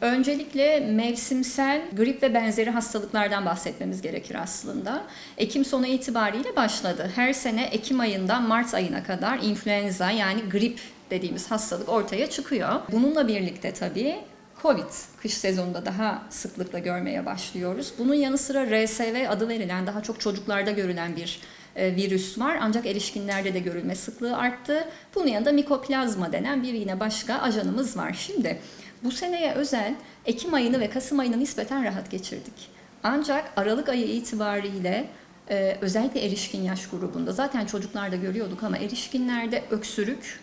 Öncelikle mevsimsel grip ve benzeri hastalıklardan bahsetmemiz gerekir aslında. Ekim sonu itibariyle başladı. Her sene Ekim ayından Mart ayına kadar influenza yani grip dediğimiz hastalık ortaya çıkıyor. Bununla birlikte tabii Covid kış sezonunda daha sıklıkla görmeye başlıyoruz. Bunun yanı sıra RSV adı verilen daha çok çocuklarda görülen bir e, virüs var ancak erişkinlerde de görülme sıklığı arttı. Bunun yanında mikoplazma denen bir yine başka ajanımız var. Şimdi bu seneye özel Ekim ayını ve Kasım ayını nispeten rahat geçirdik. Ancak Aralık ayı itibariyle e, özellikle erişkin yaş grubunda zaten çocuklarda görüyorduk ama erişkinlerde öksürük,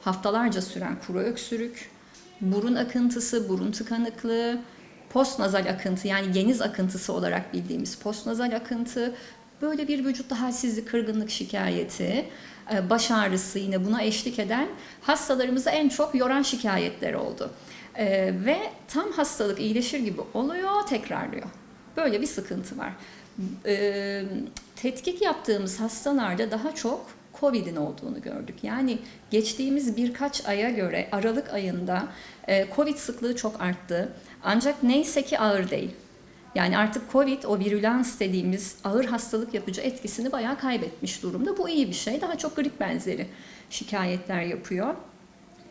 haftalarca süren kuru öksürük, burun akıntısı, burun tıkanıklığı, postnazal akıntı yani geniz akıntısı olarak bildiğimiz postnazal akıntı, böyle bir vücutta halsizlik, kırgınlık şikayeti, e, baş ağrısı yine buna eşlik eden hastalarımızı en çok yoran şikayetler oldu. E, Ve tam hastalık iyileşir gibi oluyor, tekrarlıyor. Böyle bir sıkıntı var. E, Tetkik yaptığımız hastalarda daha çok Covid'in olduğunu gördük. Yani geçtiğimiz birkaç aya göre Aralık ayında e, Covid sıklığı çok arttı. Ancak neyse ki ağır değil. Yani artık Covid o virülans dediğimiz ağır hastalık yapıcı etkisini bayağı kaybetmiş durumda. Bu iyi bir şey. Daha çok grip benzeri şikayetler yapıyor.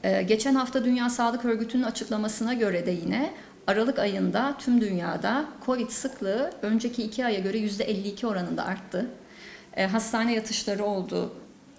Ee, geçen hafta Dünya Sağlık Örgütü'nün açıklamasına göre de yine Aralık ayında tüm dünyada Covid sıklığı önceki iki aya göre %52 oranında arttı. Ee, hastane yatışları oldu.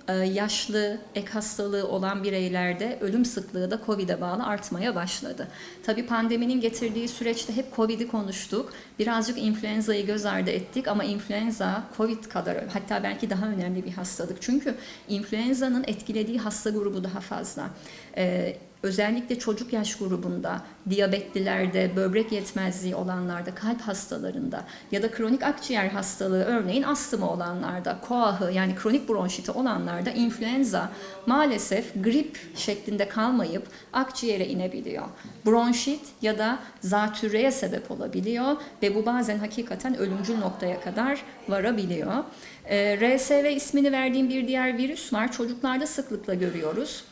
Ee, yaşlı, ek hastalığı olan bireylerde ölüm sıklığı da Covid'e bağlı artmaya başladı. Tabii pandeminin getirdiği süreçte hep Covid'i konuştuk. Birazcık influenza'yı göz ardı ettik ama influenza Covid kadar hatta belki daha önemli bir hastalık. Çünkü influenza'nın etkilediği hasta grubu daha fazla. Ee, özellikle çocuk yaş grubunda, diyabetlilerde, böbrek yetmezliği olanlarda, kalp hastalarında ya da kronik akciğer hastalığı örneğin astımı olanlarda, koahı yani kronik bronşiti olanlarda influenza maalesef grip şeklinde kalmayıp akciğere inebiliyor. Bronşit ya da zatürreye sebep olabiliyor ve bu bazen hakikaten ölümcül noktaya kadar varabiliyor. Ee, RSV ismini verdiğim bir diğer virüs var. Çocuklarda sıklıkla görüyoruz.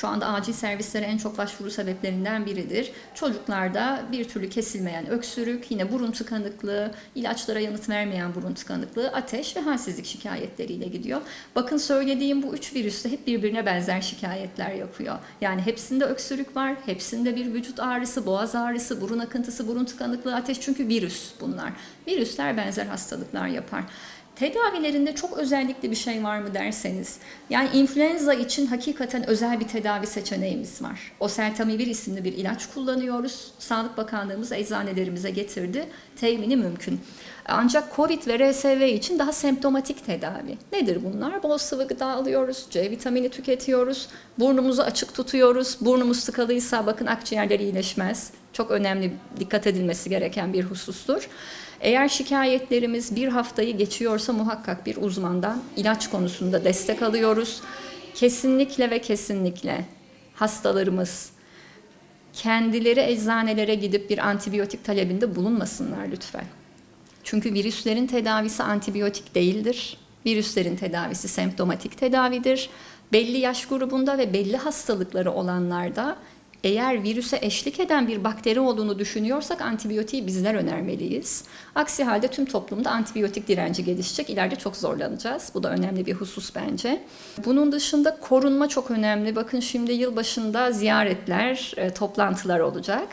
Şu anda acil servislere en çok başvuru sebeplerinden biridir. Çocuklarda bir türlü kesilmeyen öksürük, yine burun tıkanıklığı, ilaçlara yanıt vermeyen burun tıkanıklığı, ateş ve halsizlik şikayetleriyle gidiyor. Bakın söylediğim bu üç virüs de hep birbirine benzer şikayetler yapıyor. Yani hepsinde öksürük var, hepsinde bir vücut ağrısı, boğaz ağrısı, burun akıntısı, burun tıkanıklığı, ateş çünkü virüs bunlar. Virüsler benzer hastalıklar yapar. Tedavilerinde çok özellikle bir şey var mı derseniz, yani influenza için hakikaten özel bir tedavi seçeneğimiz var. Oseltamivir isimli bir ilaç kullanıyoruz. Sağlık Bakanlığımız eczanelerimize getirdi. Temini mümkün. Ancak COVID ve RSV için daha semptomatik tedavi. Nedir bunlar? Bol sıvı gıda alıyoruz, C vitamini tüketiyoruz, burnumuzu açık tutuyoruz. Burnumuz tıkalıysa bakın akciğerler iyileşmez. Çok önemli, dikkat edilmesi gereken bir husustur. Eğer şikayetlerimiz bir haftayı geçiyorsa muhakkak bir uzmandan ilaç konusunda destek alıyoruz. Kesinlikle ve kesinlikle hastalarımız kendileri eczanelere gidip bir antibiyotik talebinde bulunmasınlar lütfen. Çünkü virüslerin tedavisi antibiyotik değildir. Virüslerin tedavisi semptomatik tedavidir. Belli yaş grubunda ve belli hastalıkları olanlarda eğer virüse eşlik eden bir bakteri olduğunu düşünüyorsak antibiyotiği bizler önermeliyiz. Aksi halde tüm toplumda antibiyotik direnci gelişecek. İleride çok zorlanacağız. Bu da önemli bir husus bence. Bunun dışında korunma çok önemli. Bakın şimdi yılbaşında ziyaretler, e, toplantılar olacak.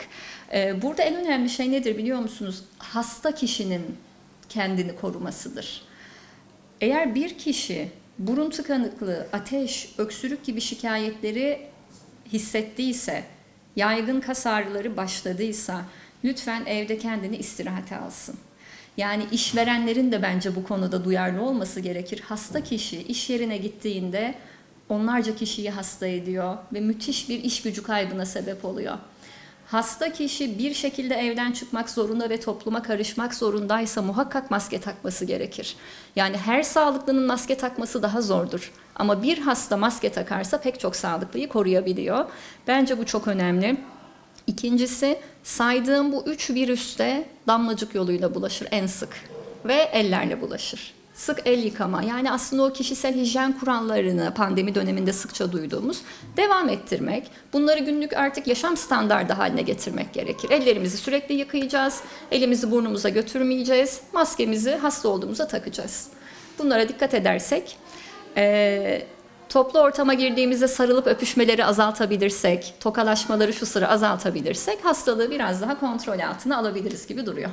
E, Burada en önemli şey nedir biliyor musunuz? Hasta kişinin kendini korumasıdır. Eğer bir kişi burun tıkanıklığı, ateş, öksürük gibi şikayetleri hissettiyse, yaygın kas ağrıları başladıysa lütfen evde kendini istirahate alsın. Yani işverenlerin de bence bu konuda duyarlı olması gerekir. Hasta kişi iş yerine gittiğinde onlarca kişiyi hasta ediyor ve müthiş bir iş gücü kaybına sebep oluyor. Hasta kişi bir şekilde evden çıkmak zorunda ve topluma karışmak zorundaysa muhakkak maske takması gerekir. Yani her sağlıklının maske takması daha zordur. Ama bir hasta maske takarsa pek çok sağlıklıyı koruyabiliyor. Bence bu çok önemli. İkincisi saydığım bu üç virüs de damlacık yoluyla bulaşır en sık ve ellerle bulaşır. Sık el yıkama yani aslında o kişisel hijyen kurallarını pandemi döneminde sıkça duyduğumuz devam ettirmek. Bunları günlük artık yaşam standardı haline getirmek gerekir. Ellerimizi sürekli yıkayacağız, elimizi burnumuza götürmeyeceğiz, maskemizi hasta olduğumuzda takacağız. Bunlara dikkat edersek eee, toplu ortama girdiğimizde sarılıp öpüşmeleri azaltabilirsek, tokalaşmaları şu sıra azaltabilirsek hastalığı biraz daha kontrol altına alabiliriz gibi duruyor.